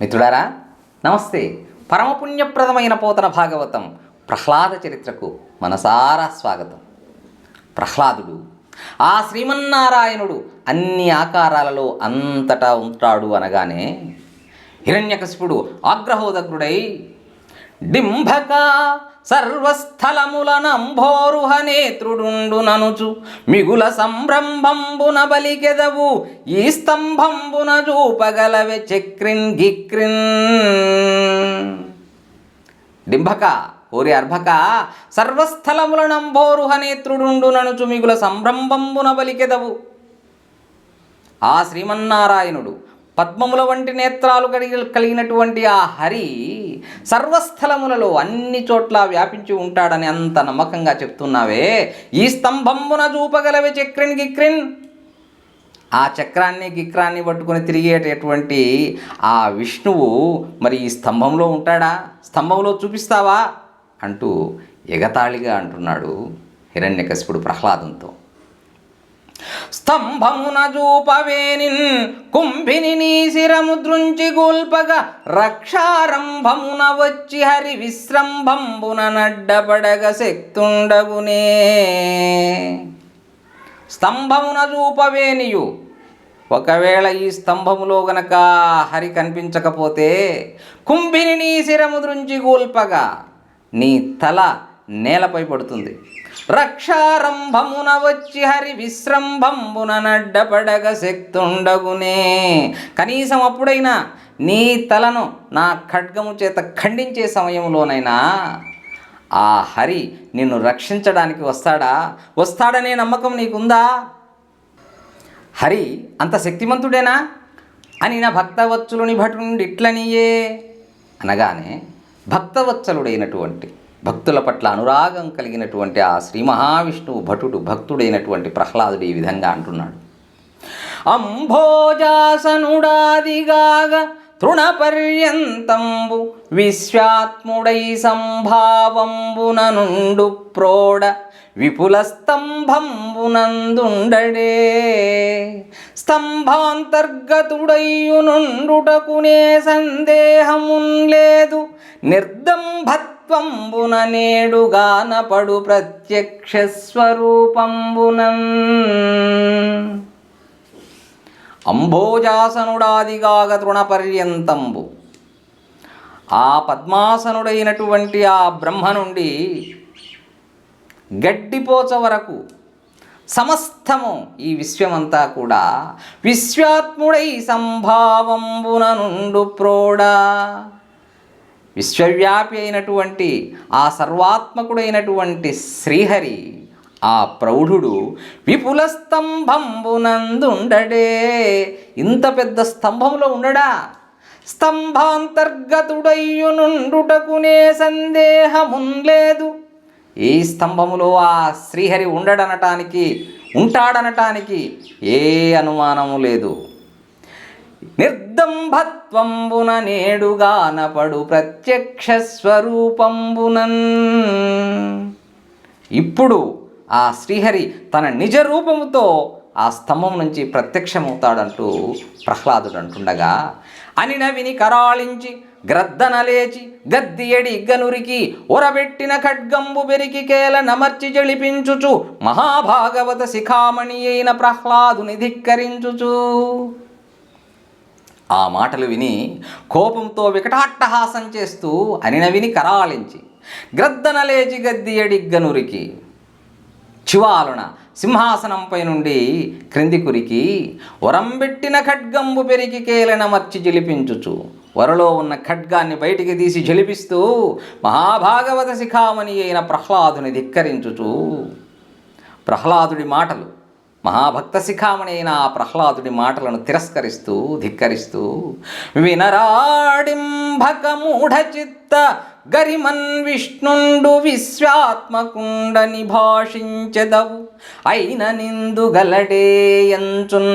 మిత్రుడారా నమస్తే. పరమపుణ్యప్రదమైన పోతన భాగవతం ప్రహ్లాద చరిత్రకు మనసారా స్వాగతం. ప్రహ్లాదుడు ఆ శ్రీమన్నారాయణుడు అన్ని ఆకారాలలో అంతటా ఉంటాడు అనగానే హిరణ్యకశిపుడు ఆగ్రహోదగ్రుడై డింభక సర్వస్థలములనంభోరుహ నేత్రుడుండు ననుచు. మిగుల సంభ్రంభంబున బలికెదవు. ఈ స్తంభంబున చూపగలవె చక్రిన్ గిక్రిన్. డింభక ఓరి అర్భక సర్వస్థలములనంభోరుహ నేత్రుడుండు ననుచు. మిగుల సంభ్రంభంబున బలికెదవు. ఆ శ్రీమన్నారాయణుడు పద్మముల వంటి నేత్రాలు కలిగి కలిగినటువంటి ఆ హరి సర్వస్థలములలో అన్ని చోట్ల వ్యాపించి ఉంటాడని అంత నమ్మకంగా చెప్తున్నావే. ఈ స్తంభంబున చూపగలవే చక్రిన్ గిక్రిన్. ఆ చక్రాన్ని గిక్రాన్ని పట్టుకొని తిరిగేటటువంటి ఆ విష్ణువు మరి ఈ స్తంభంలో ఉంటాడా? స్తంభంలో చూపిస్తావా? అంటూ ఎగతాళిగా అంటున్నాడు హిరణ్యకశిపుడు ప్రహ్లాదంతో. స్తంభమున చూపవేనిన్ కుంభిని నీ శిరము దృంచి గోల్పగా రక్షారంభమున వచ్చి హరి విశ్రంభంబున నడ్డపడగ శక్తుండగునే. స్తంభమున చూపవేనియు ఒకవేళ ఈ స్తంభములో గనక హరి కనిపించకపోతే కుంభిని నీ శిరము దృంచి గోల్పగా నీ తల నేలపై పడుతుంది. రక్షారంభమున వచ్చి హరి విశ్రంభంబున నడ్డపడగ శక్తుండగునే. కనీసం అప్పుడైనా నీ తలను నా ఖడ్గము చేత ఖండించే సమయంలోనైనా ఆ హరి నిన్ను రక్షించడానికి వస్తాడా? వస్తాడనే నమ్మకం నీకుందా? హరి అంత శక్తిమంతుడేనా? అని నా భక్తవత్సలుని భటునుండి ఇట్లనియే అనగానే భక్తవత్సలుడైనటువంటి భక్తుల పట్ల అనురాగం కలిగినటువంటి ఆ శ్రీ మహావిష్ణువు భటుడు భక్తుడైనటువంటి ప్రహ్లాదుడు ఈ విధంగా అంటున్నాడు. అంభోజాసనుడాదిగాగ తృణపర్యంతంబు విశ్వాత్ముడై సంభావంబున నుండు ప్రోడ విపుల స్తంభంబునందుండడే స్తంభాంతర్గతుడయ్యునుండుటకునే సందేహమున్ లేదు నిర్దంభత్వంబున నేడుగానపడు ప్రత్యక్ష స్వరూపంబునన్ అంభోజాసనుడాదిగాగ తృణపర్యంతంబు ఆ పద్మాసనుడైనటువంటి ఆ బ్రహ్మ నుండి గడ్డిపోచ వరకు సమస్తము ఈ విశ్వమంతా కూడా విశ్వాత్ముడై సంభావంబున నుండు ప్రోడా. విశ్వవ్యాపి అయినటువంటి ఆ సర్వాత్మకుడైనటువంటి శ్రీహరి ఆ ప్రౌఢుడు విపుల స్తంభంబునందుండడే. ఇంత పెద్ద స్తంభంలో ఉండడా? స్తంభాంతర్గతుడయ్యునుండుటకునే సందేహమున్ లేదు ఈ స్తంభములో ఆ శ్రీహరి ఉండడనటానికి ఉంటాడనటానికి ఏ అనుమానము లేదు. నిర్దంభత్వంబున నేడుగానపడు ప్రత్యక్ష స్వరూపంబునన్ ఇప్పుడు ఆ శ్రీహరి తన నిజ రూపముతో ఆ స్తంభం నుంచి ప్రత్యక్షమవుతాడంటూ ప్రహ్లాదుడు అంటుండగా అనిన విని కరాళించి గ్రద్దన లేచి గద్దియడి గనురికి ఒరబెట్టిన ఖడ్గంబు బెరికి కేల నమర్చి జళిపించుచు మహాభాగవత శిఖామణి అయిన ప్రహ్లాదుని ధిక్కరించుచు. ఆ మాటలు విని కోపంతో వికటాట్టహాసం చేస్తూ అనిన విని కరాళించి గ్రద్దనలేచి లేచి చివాలున సింహాసనంపై నుండి క్రింది కురికి వరంబెట్టిన ఖడ్గంబు పెరిగి కేలనమర్చి జలిపించుచు వరలో ఉన్న ఖడ్గాన్ని బయటికి తీసి జలిపిస్తూ మహాభాగవత శిఖామణి అయిన ప్రహ్లాదుని ధిక్కరించుచు. ప్రహ్లాదుడి మాటలు మహాభక్త శిఖామణైన ఆ ప్రహ్లాదుడి మాటలను తిరస్కరిస్తూ ధిక్కరిస్తూ వినరాడింభక మూఢచిత్త గరిమన్ విష్ణుండు విశ్వాత్మకుండని భాషించెదవు అయిన నిందు గలడేయంచున్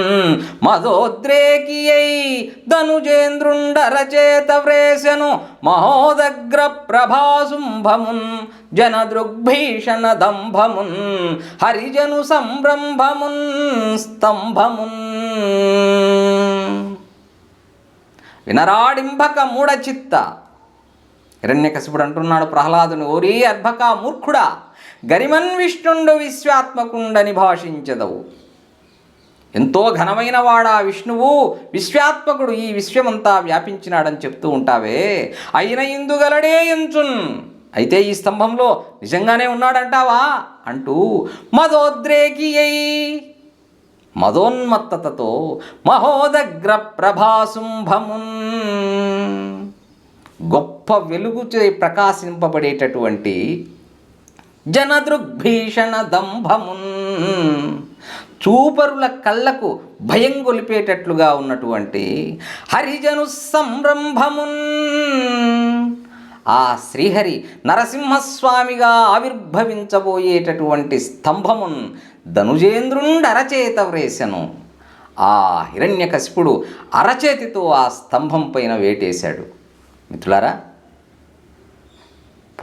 మదోద్రేకి అయి ధనుజేంద్రుండరచేత వ్రేసెను మహోదగ్ర ప్రభాసుంభమున్ జనదృగ్భీషణ దంభమున్ హరిజను సంరంభమున్ స్తంభమున్. వినరాడింభక మూఢ చిత్త హిరణ్యకశిపుడు అంటున్నాడు ప్రహ్లాదుని ఓరీ అర్భక మూర్ఖుడా గరిమన్ విష్ణుండు విశ్వాత్మకుండని భాషించదవు. ఎంతో ఘనమైన వాడా విష్ణువు. విశ్వాత్మకుడు ఈ విశ్వమంతా వ్యాపించినాడని చెప్తూ ఉంటావే. అయిన ఇందుగలడే ఎంచున్. అయితే ఈ స్తంభంలో నిజంగానే ఉన్నాడంటావా? అంటూ మదోద్రేకి అయి మదోన్మత్తతతో మహోదగ్ర ప్రభాసుంభమున్ గొప్ప వెలుగుచే ప్రకాశింపబడేటటువంటి జనదృగ్భీషణ దంభమున్ చూపరుల కళ్ళకు భయం గొలిపేటట్లుగా ఉన్నటువంటి హరిజను సంరంభమున్. ఆ శ్రీహరి నరసింహస్వామిగా ఆవిర్భవించబోయేటటువంటి స్తంభమున్ ధనుజేంద్రుండ అరచేత వ్రేసెను. ఆ హిరణ్యకశిపుడు అరచేతితో ఆ స్తంభం పైన వేటేశాడు. మిత్రులారా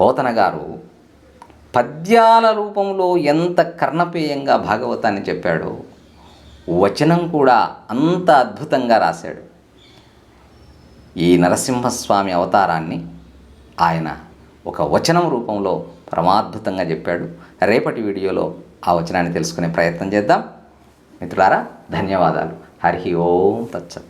పోతన గారు పద్యాల రూపంలో ఎంత కర్ణపేయంగా భాగవతాన్ని చెప్పాడో వచనం కూడా అంత అద్భుతంగా రాశాడు. ఈ నరసింహస్వామి అవతారాన్ని ఆయన ఒక వచనం రూపంలో పరమాద్భుతంగా చెప్పాడు. రేపటి వీడియోలో ఆ వచనాన్ని తెలుసుకునే ప్రయత్నం చేద్దాం. మిత్రులారా ధన్యవాదాలు. హరి ఓం తచ్చత్